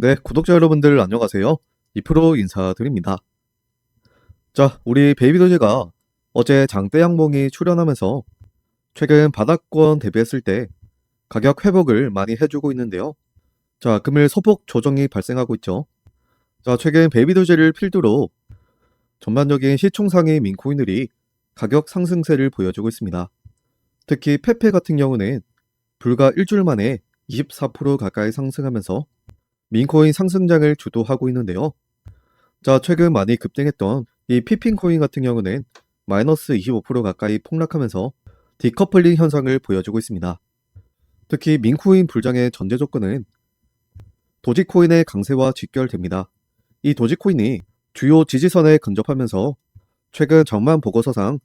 네, 구독자 여러분들 안녕하세요. 2프로 인사드립니다. 자, 우리 베이비도제가 어제 장대양봉이 출연하면서 최근 바닥권 대비했을 때 가격 회복을 많이 해주고 있는데요. 자, 금일 소폭 조정이 발생하고 있죠. 자, 최근 베이비도제를 필두로 전반적인 시총상의 민코인들이 가격 상승세를 보여주고 있습니다. 특히 페페 같은 경우는 불과 일주일 만에 24% 가까이 상승하면서 민코인 상승장을 주도하고 있는데요. 자, 최근 많이 급등했던 이 피핑코인 같은 경우는 마이너스 25% 가까이 폭락하면서 디커플링 현상을 보여주고 있습니다. 특히 민코인 불장의 전제 조건은 도지코인의 강세와 직결됩니다. 이 도지코인이 주요 지지선에 근접하면서 최근 전만 보고서상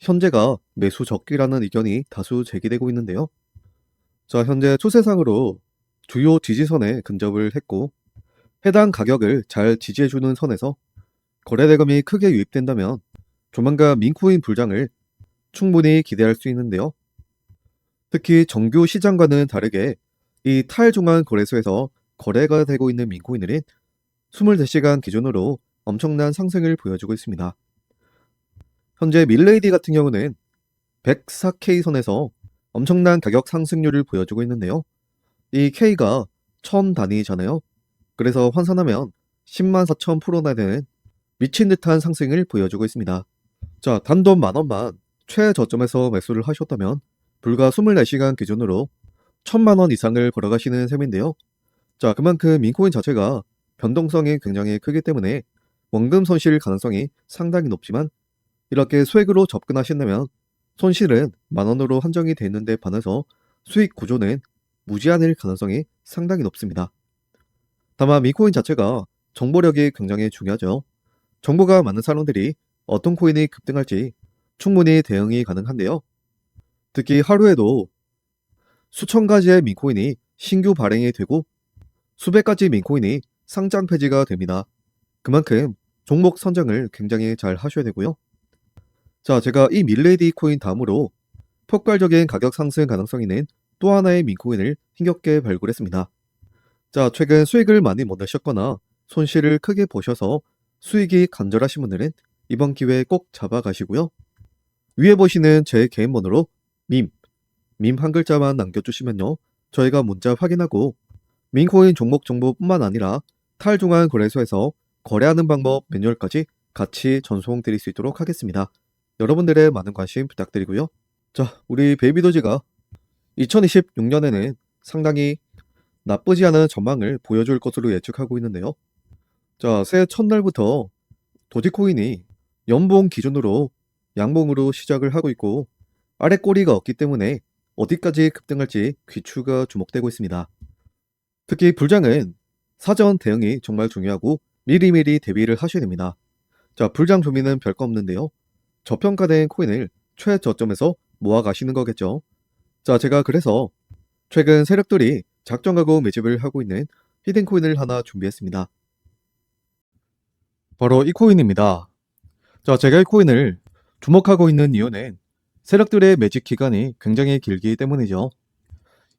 현재가 매수 적기라는 의견이 다수 제기되고 있는데요. 자, 현재 추세상으로 주요 지지선에 근접을 했고 해당 가격을 잘 지지해주는 선에서 거래대금이 크게 유입된다면 조만간 민코인 불장을 충분히 기대할 수 있는데요. 특히 정규 시장과는 다르게 이 탈중앙 거래소에서 거래가 되고 있는 민코인들은 24시간 기준으로 엄청난 상승을 보여주고 있습니다. 현재 밀레이디 같은 경우는 104K 선에서 엄청난 가격 상승률을 보여주고 있는데요. 이 K가 1000 단위잖아요. 그래서 환산하면 10만 4천 프로나 되는 미친 듯한 상승을 보여주고 있습니다. 자, 단돈 만 원만 최저점에서 매수를 하셨다면 불과 24시간 기준으로 1000만 원 이상을 벌어가시는 셈인데요. 자, 그만큼 민코인 자체가 변동성이 굉장히 크기 때문에 원금 손실 가능성이 상당히 높지만 이렇게 수익으로 접근하신다면 손실은 만 원으로 한정이 되는데 반해서 수익 구조는 무제한일 가능성이 상당히 높습니다. 다만 미코인 자체가 정보력이 굉장히 중요하죠. 정보가 많은 사람들이 어떤 코인이 급등할지 충분히 대응이 가능한데요. 특히 하루에도 수천 가지의 민코인이 신규 발행이 되고 수백 가지 민코인이 상장 폐지가 됩니다. 그만큼 종목 선정을 굉장히 잘 하셔야 되고요. 자, 제가 이 밀레디 코인 다음으로 폭발적인 가격 상승 가능성이 있는 또 하나의 민코인을 힘겹게 발굴했습니다. 자, 최근 수익을 많이 못 내셨거나 손실을 크게 보셔서 수익이 간절하신 분들은 이번 기회에 꼭 잡아가시고요. 위에 보시는 제 개인 번호로 밈, 밈 한 글자만 남겨주시면요. 저희가 문자 확인하고 민코인 종목 정보뿐만 아니라 탈중앙 거래소에서 거래하는 방법 매뉴얼까지 같이 전송 드릴 수 있도록 하겠습니다. 여러분들의 많은 관심 부탁드리고요. 자, 우리 베이비도지가 2026년에는 상당히 나쁘지 않은 전망을 보여줄 것으로 예측하고 있는데요. 자, 새해 첫날부터 도지코인이 연봉 기준으로 양봉으로 시작을 하고 있고 아래 꼬리가 없기 때문에 어디까지 급등할지 귀추가 주목되고 있습니다. 특히 불장은 사전 대응이 정말 중요하고 미리미리 대비를 하셔야 됩니다. 자, 불장 조미는 별거 없는데요. 저평가된 코인을 최저점에서 모아 가시는 거겠죠. 자, 제가 그래서 최근 세력들이 작정하고 매집을 하고 있는 히든 코인을 하나 준비했습니다. 바로 이 코인입니다. 자, 제가 이 코인을 주목하고 있는 이유는 세력들의 매집 기간이 굉장히 길기 때문이죠.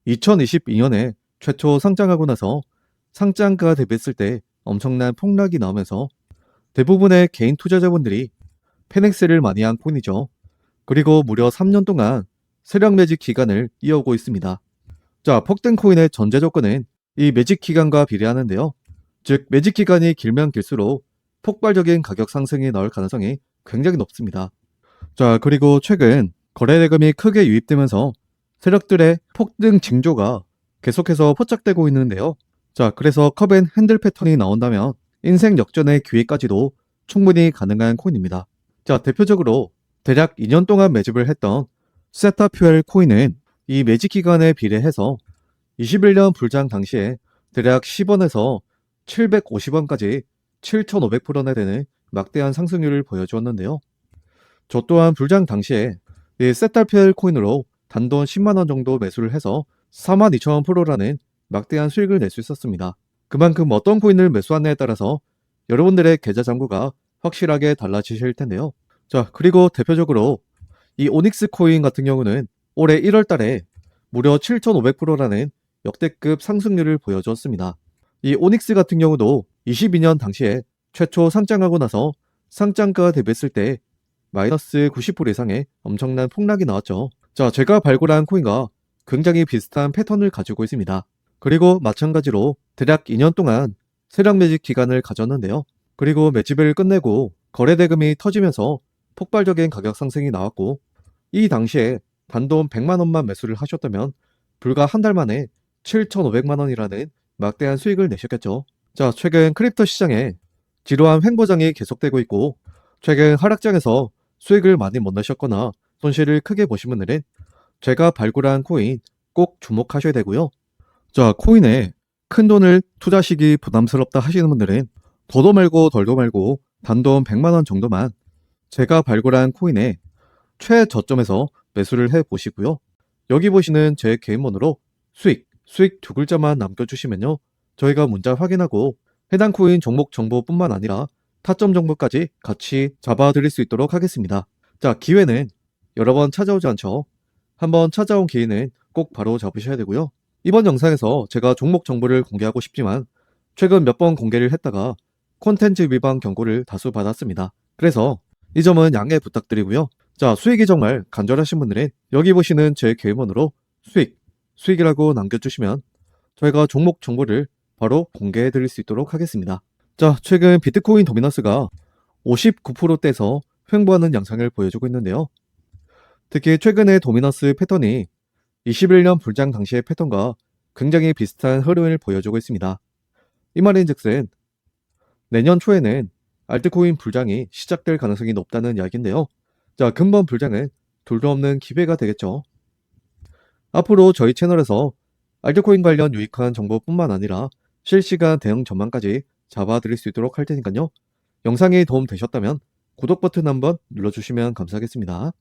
2022년에 최초 상장하고 나서 상장가 대비했을 때 엄청난 폭락이 나오면서 대부분의 개인 투자자분들이 페넥스를 많이 한 코인이죠. 그리고 무려 3년 동안 세력 매직 기간을 이어오고 있습니다. 자, 폭등 코인의 전제 조건은 이 매직 기간과 비례하는데요. 즉, 매직 기간이 길면 길수록 폭발적인 가격 상승이 나올 가능성이 굉장히 높습니다. 자, 그리고 최근 거래 대금이 크게 유입되면서 세력들의 폭등 징조가 계속해서 포착되고 있는데요. 자, 그래서 컵앤 핸들 패턴이 나온다면 인생 역전의 기회까지도 충분히 가능한 코인입니다. 자, 대표적으로 대략 2년 동안 매집을 했던 세타퓨엘 코인은 이 매집 기간에 비례해서 21년 불장 당시에 대략 10원에서 750원까지 7,500%나 되는 막대한 상승률을 보여주었는데요. 저 또한 불장 당시에 이 세타퓨엘 코인으로 단돈 10만원 정도 매수를 해서 42,000원 프로라는 막대한 수익을 낼 수 있었습니다. 그만큼 어떤 코인을 매수하느냐에 따라서 여러분들의 계좌 잔고가 확실하게 달라지실 텐데요. 자, 그리고 대표적으로 이 오닉스 코인 같은 경우는 올해 1월 달에 무려 7,500%라는 역대급 상승률을 보여주었습니다. 이 오닉스 같은 경우도 22년 당시에 최초 상장하고 나서 상장가 대비했을 때 마이너스 90% 이상의 엄청난 폭락이 나왔죠. 자, 제가 발굴한 코인과 굉장히 비슷한 패턴을 가지고 있습니다. 그리고 마찬가지로 대략 2년 동안 세력 매집 기간을 가졌는데요. 그리고 매집을 끝내고 거래 대금이 터지면서 폭발적인 가격 상승이 나왔고 이 당시에 단돈 100만 원만 매수를 하셨다면 불과 한 달 만에 7,500만 원이라는 막대한 수익을 내셨겠죠. 자, 최근 크립토 시장에 지루한 횡보장이 계속되고 있고 최근 하락장에서 수익을 많이 못 내셨거나 손실을 크게 보신 분들은 제가 발굴한 코인 꼭 주목하셔야 되고요. 자, 코인에 큰 돈을 투자하시기 부담스럽다 하시는 분들은 더도 말고 덜도 말고 단돈 100만 원 정도만 제가 발굴한 코인의 최저점에서 매수를 해 보시고요. 여기 보시는 제 개인번호로 수익, 수익 두 글자만 남겨주시면요. 저희가 문자 확인하고 해당 코인 종목 정보뿐만 아니라 타점 정보까지 같이 잡아드릴 수 있도록 하겠습니다. 자, 기회는 여러 번 찾아오지 않죠. 한번 찾아온 기회는 꼭 바로 잡으셔야 되고요. 이번 영상에서 제가 종목 정보를 공개하고 싶지만 최근 몇 번 공개를 했다가 콘텐츠 위반 경고를 다수 받았습니다. 그래서 이 점은 양해 부탁드리고요. 자, 수익이 정말 간절하신 분들은 여기 보시는 제 개인번호로 수익, 수익이라고 남겨주시면 저희가 종목 정보를 바로 공개해 드릴 수 있도록 하겠습니다. 자, 최근 비트코인 도미너스가 59%대에서 횡보하는 양상을 보여주고 있는데요. 특히 최근의 도미너스 패턴이 21년 불장 당시의 패턴과 굉장히 비슷한 흐름을 보여주고 있습니다. 이 말인 즉슨 내년 초에는 알트코인 불장이 시작될 가능성이 높다는 이야기인데요. 자, 근본 불장은 둘도 없는 기회가 되겠죠. 앞으로 저희 채널에서 알트코인 관련 유익한 정보뿐만 아니라 실시간 대응 전망까지 잡아드릴 수 있도록 할 테니까요. 영상이 도움 되셨다면 구독 버튼 한번 눌러주시면 감사하겠습니다.